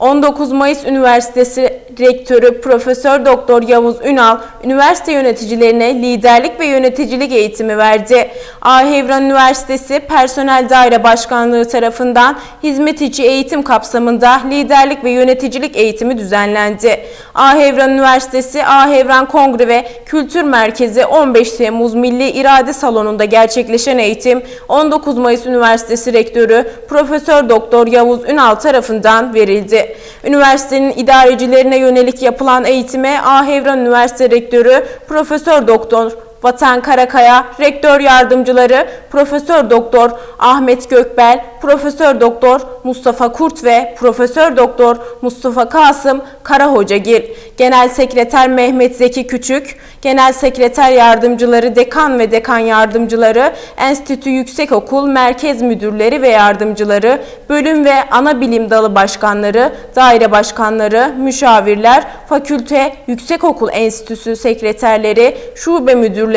19 Mayıs Üniversitesi Rektörü Profesör Doktor Yavuz Ünal, üniversite yöneticilerine liderlik ve yöneticilik eğitimi verdi. Ahevran Üniversitesi Personel Daire Başkanlığı tarafından hizmet içi eğitim kapsamında liderlik ve yöneticilik eğitimi düzenlendi. Ahevran Üniversitesi Ahevran Kongre ve Kültür Merkezi 15 Temmuz Milli İrade Salonu'nda gerçekleşen eğitim 19 Mayıs Üniversitesi Rektörü Profesör Doktor Yavuz Ünal tarafından verildi. Üniversitenin idarecilerine yönelik yapılan eğitime Ahevran Üniversite Rektörü Profesör Doktor Vatan Karakaya, rektör yardımcıları Profesör Doktor Ahmet Gökbel, Profesör Doktor Mustafa Kurt ve Profesör Doktor Mustafa Kasım Karahocagil, Genel Sekreter Mehmet Zeki Küçük, Genel Sekreter Yardımcıları, Dekan ve Dekan Yardımcıları, Enstitü Yüksekokul Merkez Müdürleri ve Yardımcıları, bölüm ve ana bilim dalı başkanları, daire başkanları, müşavirler, fakülte, yüksekokul enstitüsü sekreterleri, şube müdürleri,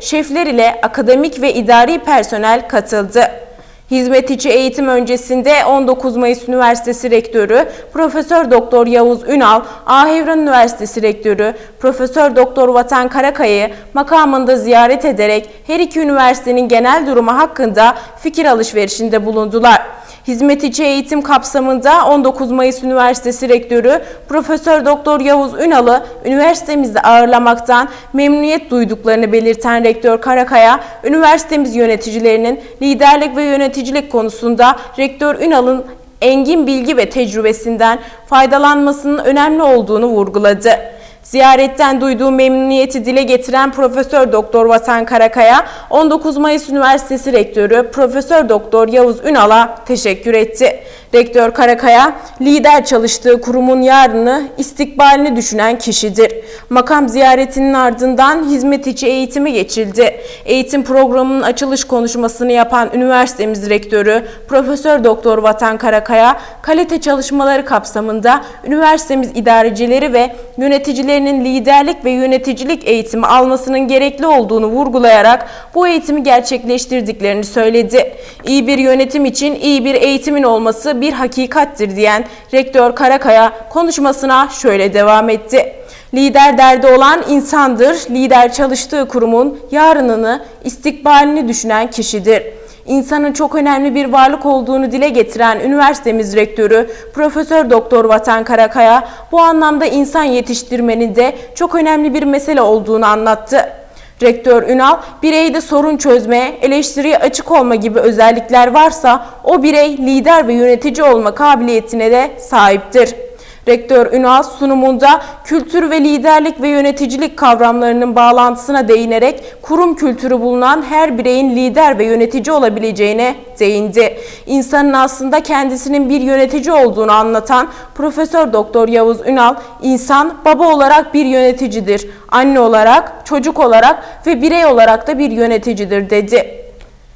şefler ile akademik ve idari personel katıldı. Hizmet içi eğitim öncesinde 19 Mayıs Üniversitesi Rektörü Profesör Doktor Yavuz Ünal, Ahevran Üniversitesi Rektörü Profesör Doktor Vatan Karakaya'yı makamında ziyaret ederek her iki üniversitenin genel durumu hakkında fikir alışverişinde bulundular. Hizmet içi eğitim kapsamında 19 Mayıs Üniversitesi Rektörü Profesör Doktor Yavuz Ünal'ı üniversitemizde ağırlamaktan memnuniyet duyduklarını belirten Rektör Karakaya, üniversitemiz yöneticilerinin liderlik ve yöneticilik konusunda Rektör Ünal'ın engin bilgi ve tecrübesinden faydalanmasının önemli olduğunu vurguladı. Ziyaretten duyduğu memnuniyeti dile getiren Profesör Doktor Vatan Karakaya, 19 Mayıs Üniversitesi Rektörü Profesör Doktor Yavuz Ünal'a teşekkür etti. Rektör Karakaya, lider çalıştığı kurumun yarını, istikbalini düşünen kişidir. Makam ziyaretinin ardından hizmet içi eğitimi geçildi. Eğitim programının açılış konuşmasını yapan üniversitemiz rektörü Profesör Doktor Vatan Karakaya, kalite çalışmaları kapsamında üniversitemiz idarecileri ve yöneticilerinin liderlik ve yöneticilik eğitimi almasının gerekli olduğunu vurgulayarak bu eğitimi gerçekleştirdiklerini söyledi. İyi bir yönetim için iyi bir eğitimin olması bir hakikattir diyen Rektör Karakaya konuşmasına şöyle devam etti. Lider derdi olan insandır. Lider çalıştığı kurumun yarınını, istikbalini düşünen kişidir. İnsanın çok önemli bir varlık olduğunu dile getiren üniversitemiz rektörü Profesör Doktor Vatan Karakaya bu anlamda insan yetiştirmenin de çok önemli bir mesele olduğunu anlattı. Rektör Ünal, bireyde sorun çözme, eleştiriye açık olma gibi özellikler varsa o birey lider ve yönetici olma kabiliyetine de sahiptir. Rektör Ünal sunumunda kültür ve liderlik ve yöneticilik kavramlarının bağlantısına değinerek kurum kültürü bulunan her bireyin lider ve yönetici olabileceğine değindi. İnsanın aslında kendisinin bir yönetici olduğunu anlatan Profesör Doktor Yavuz Ünal, insan baba olarak bir yöneticidir, anne olarak, çocuk olarak ve birey olarak da bir yöneticidir dedi.